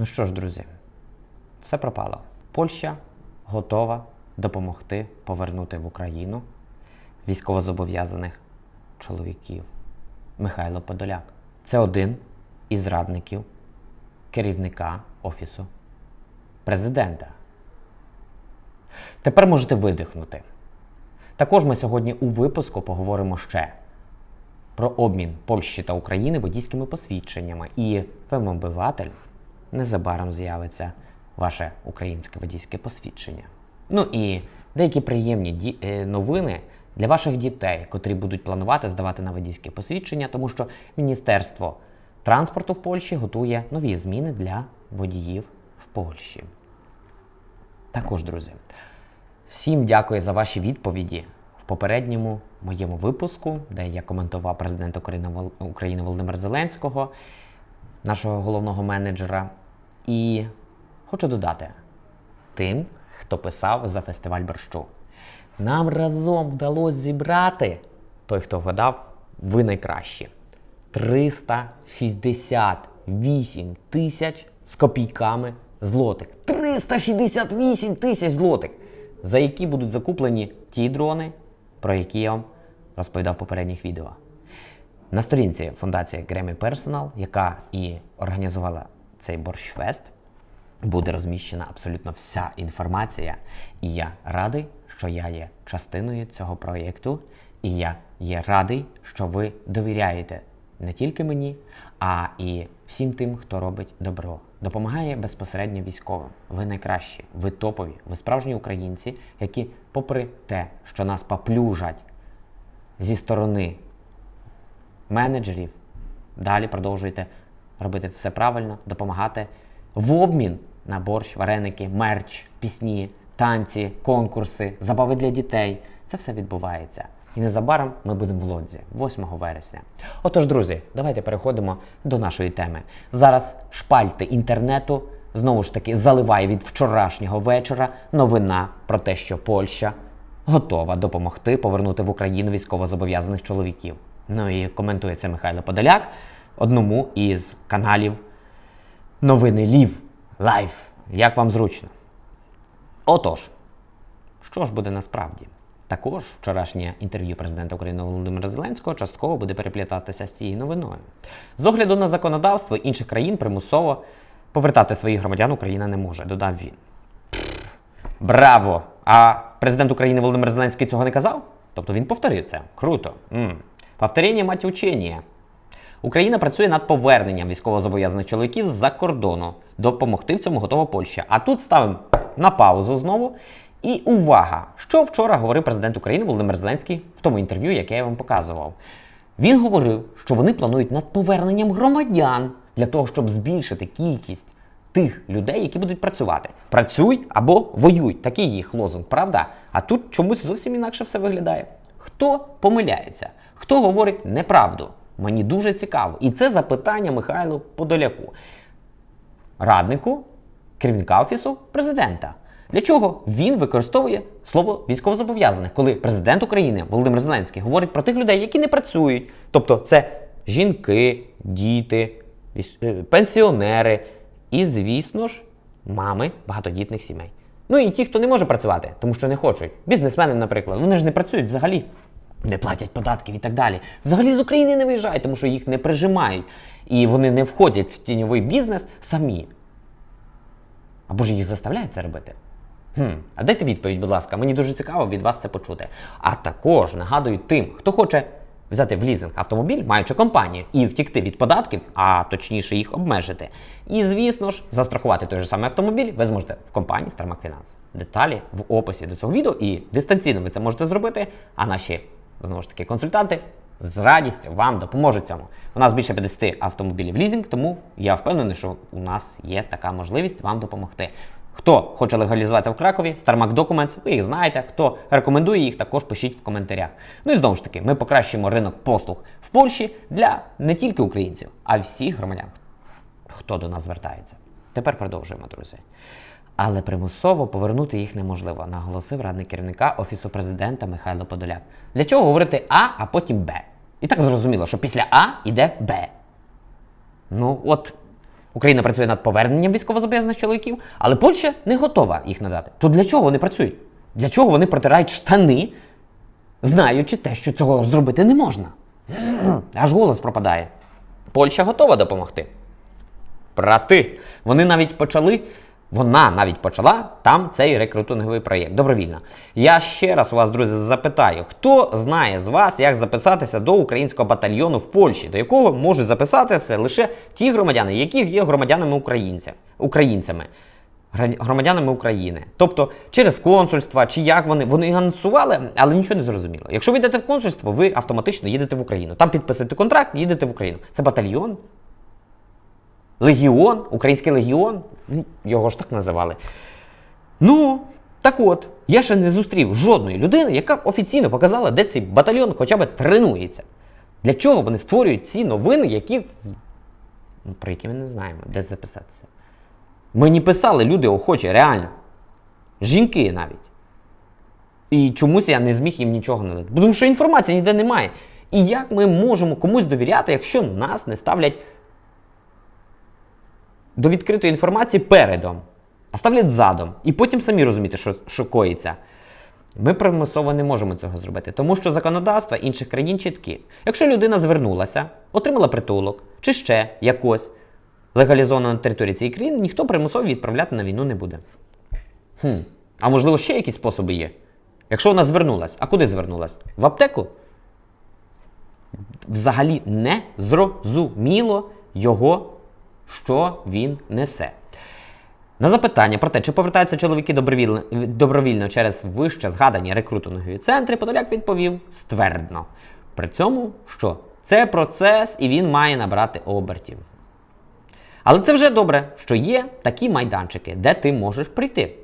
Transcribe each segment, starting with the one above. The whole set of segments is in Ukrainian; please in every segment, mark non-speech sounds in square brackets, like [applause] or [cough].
Ну що ж, друзі, все пропало. Польща готова допомогти повернути в Україну військовозобов'язаних чоловіків. Михайло Подоляк. Це один із радників керівника Офісу президента. Тепер можете видихнути. Також ми сьогодні у випуску поговоримо ще про обмін Польщі та України водійськими посвідченнями. І ФМОБиватель незабаром з'явиться ваше українське водійське посвідчення. Ну і деякі приємні е, новини для ваших дітей, котрі будуть планувати здавати на водійське посвідчення, тому що Міністерство транспорту в Польщі готує нові зміни для водіїв в Польщі. Також, друзі, всім дякую за ваші відповіді в попередньому моєму випуску, де я коментував президента України Володимира Зеленського, нашого головного менеджера. І хочу додати тим, хто писав за фестиваль борщу. Нам разом вдалося зібрати той, хто вгадав, ви найкращі. 368 тисяч з копійками злотих. 368 тисяч злотих, за які будуть закуплені ті дрони, про які я вам розповідав в попередніх відео. На сторінці фундації Grammy Personal, яка і організувала цей борщфест, буде розміщена абсолютно вся інформація. І я радий, що я є частиною цього проєкту, і я є радий, що ви довіряєте не тільки мені, а і всім тим, хто робить добро. Допомагає безпосередньо військовим. Ви найкращі, ви топові, ви справжні українці, які, попри те, що нас поплюжать зі сторони менеджерів, далі продовжуйте робити все правильно, допомагати в обмін на борщ, вареники, мерч, пісні, танці, конкурси, забави для дітей. Це все відбувається. І незабаром ми будемо в Лодзі 8 вересня. Отож, друзі, давайте переходимо до нашої теми. Зараз шпальти інтернету знову ж таки заливає від вчорашнього вечора новина про те, що Польща готова допомогти повернути в Україну військовозобов'язаних чоловіків. Ну і коментує це Михайло Подоляк, одному із каналів Новини Лів Лайв. Як вам зручно? Отож, що ж буде насправді? Також вчорашнє інтерв'ю президента України Володимира Зеленського частково буде переплітатися з цією новиною. З огляду на законодавство інших країн примусово повертати своїх громадян Україна не може, додав він. Браво! А президент України Володимир Зеленський цього не казав? Тобто він повторив це. Круто. м Повторення мать учення. Україна працює над поверненням військовозобов'язаних чоловіків з-за кордону. Допомогти в цьому готова Польща. А тут ставимо на паузу знову. І увага! Що вчора говорив президент України Володимир Зеленський в тому інтерв'ю, яке я вам показував. Він говорив, що вони планують над поверненням громадян для того, щоб збільшити кількість тих людей, які будуть працювати. Працюй або воюй. Такий їх лозунг, правда? А тут чомусь зовсім інакше все виглядає. Хто помиляється? Хто говорить неправду? Мені дуже цікаво. І це запитання Михайлу Подоляку, раднику керівника офісу президента. Для чого він використовує слово військовозобов'язаних, коли президент України Володимир Зеленський говорить про тих людей, які не працюють, тобто це жінки, діти, е, пенсіонери і, звісно ж, мами багатодітних сімей. Ну і ті, хто не може працювати, тому що не хочуть. Бізнесмени, наприклад, вони ж не працюють взагалі, не платять податків і так далі. Взагалі з України не виїжджають, тому що їх не прижимають. І вони не входять в тіньовий бізнес самі. Або ж їх заставляють це робити. Хм, а дайте відповідь, будь ласка, мені дуже цікаво від вас це почути. А також нагадую тим, хто хоче взяти в лізинг автомобіль, маючи компанію, і втікти від податків, а точніше їх обмежити. І, звісно ж, застрахувати той же самий автомобіль ви зможете в компанії Starmac Finance. Деталі в описі до цього відео і дистанційно ви це можете зробити. А наші знову ж таки консультанти з радістю вам допоможуть цьому. У нас більше 50 автомобілів лізинг, тому я впевнений, що у нас є така можливість вам допомогти. Хто хоче легалізуватися в Кракові, Starmac Documents, ви їх знаєте. Хто рекомендує їх, також пишіть в коментарях. Ну і знову ж таки, ми покращуємо ринок послуг в Польщі для не тільки українців, а всіх громадян, хто до нас звертається. Тепер продовжуємо, друзі. Але примусово повернути їх неможливо, наголосив радник керівника Офісу президента Михайло Подоляк. Для чого говорити А, а потім Б? І так зрозуміло, що після А йде Б. Ну от Україна працює над поверненням військовозобов'язаних чоловіків, але Польща не готова їх надати. То для чого вони працюють? Для чого вони протирають штани, знаючи те, що цього зробити не можна? [clears throat] Аж голос пропадає. Польща готова допомогти. Брати, вони навіть почали. Вона навіть почала там цей рекрутинговий проєкт добровільно. Я ще раз у вас, друзі, запитаю, хто знає з вас, як записатися до українського батальйону в Польщі, до якого можуть записатися лише ті громадяни, які є громадянами українця, українцями, громадянами України. Тобто через консульства чи як вони вони анонсували, але нічого не зрозуміло. Якщо ви йдете в консульство, ви автоматично їдете в Україну. Там підписуєте контракт, їдете в Україну. Це батальйон. Легіон, Український легіон, його ж так називали. Ну, так от, я ще не зустрів жодної людини, яка б офіційно показала, де цей батальйон хоча б тренується. Для чого вони створюють ці новини, які. ну, про які ми не знаємо, де записатися. Мені писали люди охочі, реально. Жінки навіть. І чомусь я не зміг їм нічого надати. Тому що інформації ніде немає. І як ми можемо комусь довіряти, якщо нас не ставлять до відкритої інформації передом, а ставлять задом. І потім самі розумієте, що, що коїться. Ми примусово не можемо цього зробити, тому що законодавства інших країн чіткі. Якщо людина звернулася, отримала притулок чи ще якось легалізовано на території цієї країни, ніхто примусово відправляти на війну не буде. Хм. А можливо, ще якісь способи є? Якщо вона звернулась, а куди звернулась? В аптеку? Взагалі не зрозуміло його, що він несе. На запитання про те, чи повертаються чоловіки добровільно, добровільно через вище згадані рекрутингові центри, Подоляк відповів ствердно. При цьому, що це процес і він має набрати обертів. Але це вже добре, що є такі майданчики, де ти можеш прийти.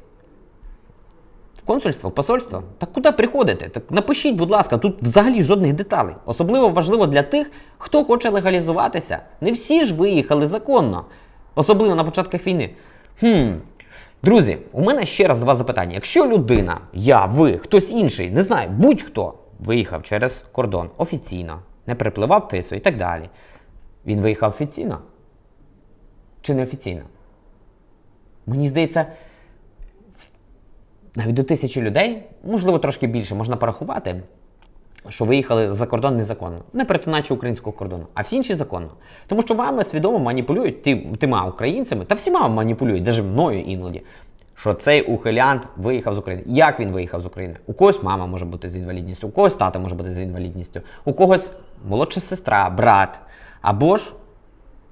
Консульство, посольство. Так куди приходите? Так напишіть, будь ласка, тут взагалі жодних деталей. Особливо важливо для тих, хто хоче легалізуватися. Не всі ж виїхали законно, особливо на початках війни. Хм. Друзі, у мене ще раз два запитання. Якщо людина, я, ви, хтось інший, не знаю, будь-хто виїхав через кордон офіційно, не перепливав тису і так далі. Він виїхав офіційно чи неофіційно? Мені здається, навіть до тисячі людей, можливо, трошки більше, можна порахувати, що виїхали за кордон незаконно, не перетинаючи українського кордону, а всі інші законно. Тому що вами свідомо маніпулюють ті, тима українцями, та всіма маніпулюють, навіть мною іноді. Що цей ухилянт виїхав з України. Як він виїхав з України? У когось мама може бути з інвалідністю, у когось тато може бути з інвалідністю, у когось молодша сестра, брат. Або ж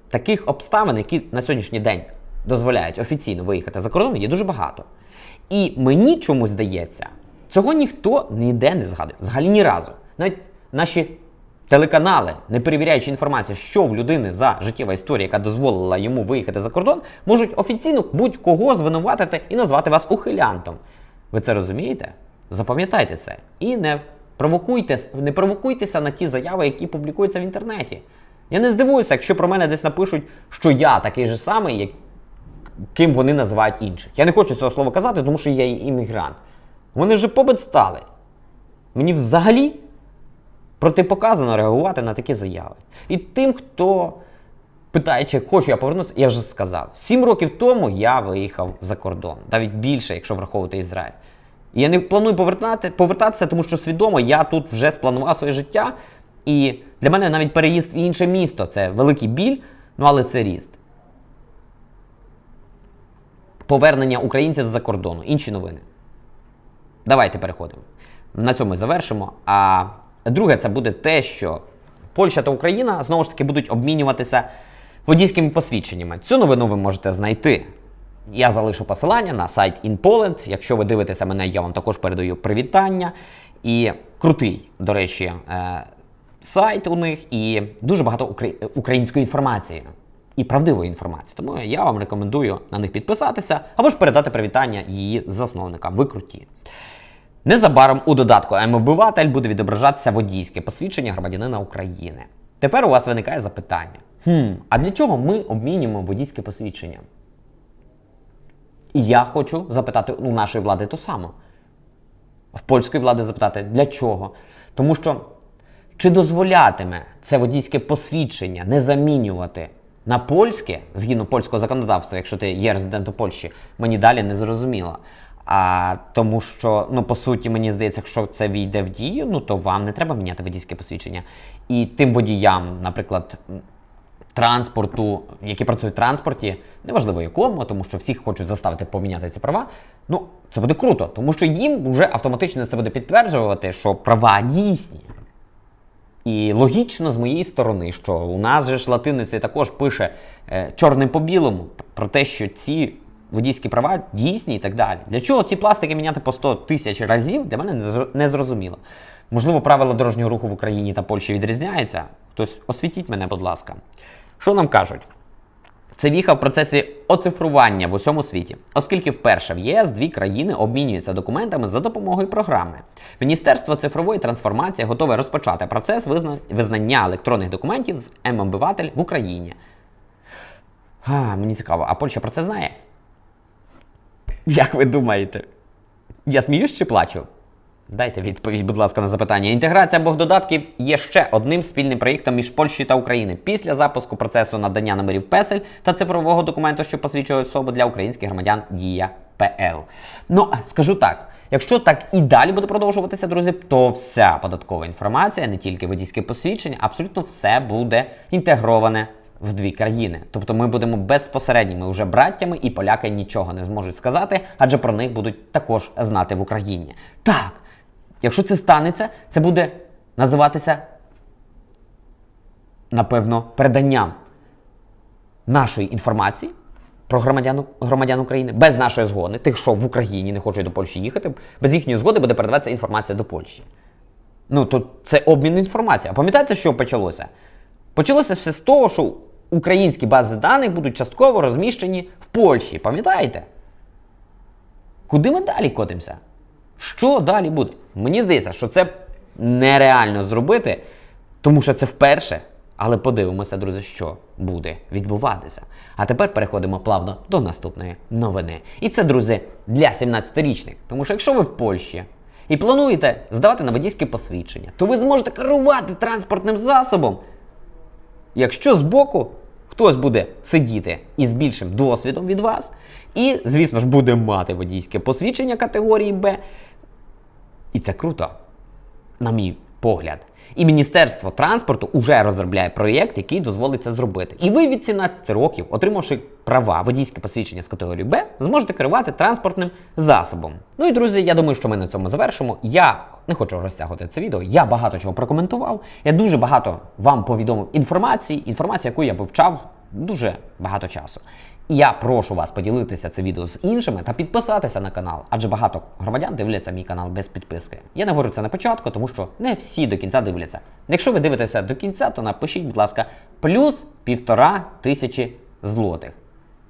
таких обставин, які на сьогоднішній день дозволяють офіційно виїхати за кордон, є дуже багато. І мені чомусь здається, цього ніхто ніде не згадує. Взагалі ні разу. Навіть наші телеканали, не перевіряючи інформацію, що в людини за життєва історія, яка дозволила йому виїхати за кордон, можуть офіційно будь-кого звинуватити і назвати вас ухилянтом. Ви це розумієте? Запам'ятайте це. І не провокуйте, не провокуйтеся на ті заяви, які публікуються в інтернеті. Я не здивуюся, якщо про мене десь напишуть, що я такий же самий, як ким вони називають інших. Я не хочу цього слова казати, тому що я іммігрант. Вони вже побит стали. Мені взагалі протипоказано реагувати на такі заяви. І тим, хто питає, чи хочу я повернутися, я вже сказав. Сім років тому я виїхав за кордон, навіть більше, якщо враховувати Ізраїль. І я не планую повертати, повертатися, тому що свідомо я тут вже спланував своє життя. І для мене навіть переїзд в інше місто це великий біль, ну але це ріст. Повернення українців з-за кордону. Інші новини. Давайте переходимо. На цьому завершимо. А друге, це буде те, що Польща та Україна знову ж таки будуть обмінюватися водійськими посвідченнями. Цю новину ви можете знайти. Я залишу посилання на сайт InPoland. Якщо ви дивитеся мене, я вам також передаю привітання. І крутий, до речі, е, сайт у них, і дуже багато укра- української інформації і правдивої інформації. Тому я вам рекомендую на них підписатися або ж передати привітання її засновникам. Ви. Незабаром у додатку М-обиватель буде відображатися водійське посвідчення громадянина України. Тепер у вас виникає запитання: хм, а для чого ми обмінюємо водійське посвідчення? І я хочу запитати у нашої влади то саме. В польської влади запитати, для чого? Тому що чи дозволятиме це водійське посвідчення не замінювати на польське, згідно польського законодавства, якщо ти є резидентом Польщі, мені далі не зрозуміло. А тому що, ну по суті, мені здається, якщо це війде в дію, ну то вам не треба міняти водійське посвідчення. І тим водіям, наприклад, транспорту, які працюють в транспорті, неважливо якому, тому що всіх хочуть заставити поміняти ці права. Ну, це буде круто, тому що їм вже автоматично це буде підтверджувати, що права дійсні. І логічно з моєї сторони, що у нас же ж латиниця також пише е, чорним по білому про те, що ці водійські права дійсні і так далі. Для чого ці пластики міняти по 100 тисяч разів, для мене не зрозуміло. Можливо, правила дорожнього руху в Україні та Польщі відрізняються. Хтось освітіть мене, будь ласка. Що нам кажуть? Це віха в процесі оцифрування в усьому світі, оскільки вперше в ЄС дві країни обмінюються документами за допомогою програми. Міністерство цифрової трансформації готове розпочати процес визнання електронних документів з М-обиватель в Україні. А, мені цікаво, а Польща про це знає? Як ви думаєте? Я сміюсь чи плачу? Дайте відповідь, будь ласка, на запитання. Інтеграція обох додатків є ще одним спільним проєктом між Польщею та Україною після запуску процесу надання номерів песель та цифрового документу, що посвідчує особу для українських громадян Дія ПЛ. Ну, скажу так. Якщо так і далі буде продовжуватися, друзі, то вся податкова інформація, не тільки водійське посвідчення, абсолютно все буде інтегроване в дві країни. Тобто ми будемо безпосередніми вже браттями, і поляки нічого не зможуть сказати, адже про них будуть також знати в Україні. Так, якщо це станеться, це буде називатися, напевно, переданням нашої інформації про громадян, громадян України без нашої згоди, тих, що в Україні не хочуть до Польщі їхати, без їхньої згоди буде передаватися інформація до Польщі. Ну, то це обмін інформацією. А пам'ятаєте, що почалося? Почалося все з того, що українські бази даних будуть частково розміщені в Польщі. Пам'ятаєте? Куди ми далі котимося? Що далі буде? Мені здається, що це нереально зробити, тому що це вперше. Але подивимося, друзі, що буде відбуватися. А тепер переходимо плавно до наступної новини. І це, друзі, для 17-річних. Тому що якщо ви в Польщі і плануєте здавати на водійське посвідчення, то ви зможете керувати транспортним засобом. Якщо збоку хтось буде сидіти із більшим досвідом від вас, і, звісно ж, буде мати водійське посвідчення категорії Б, і це круто, на мій погляд. І Міністерство транспорту вже розробляє проєкт, який дозволить це зробити. І ви від 17 років, отримавши права водійське посвідчення з категорії Б, зможете керувати транспортним засобом. Ну і друзі, я думаю, що ми на цьому завершимо. Я не хочу розтягувати це відео. Я багато чого прокоментував. Я дуже багато вам повідомив інформації, інформації, яку я вивчав дуже багато часу. Я прошу вас поділитися це відео з іншими та підписатися на канал, адже багато громадян дивляться мій канал без підписки. Я не говорю це на початку, тому що не всі до кінця дивляться. Якщо ви дивитеся до кінця, то напишіть, будь ласка, плюс півтора тисячі злотих.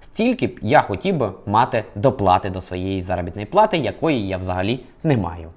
Стільки б я хотів би мати доплати до своєї заробітної плати, якої я взагалі не маю.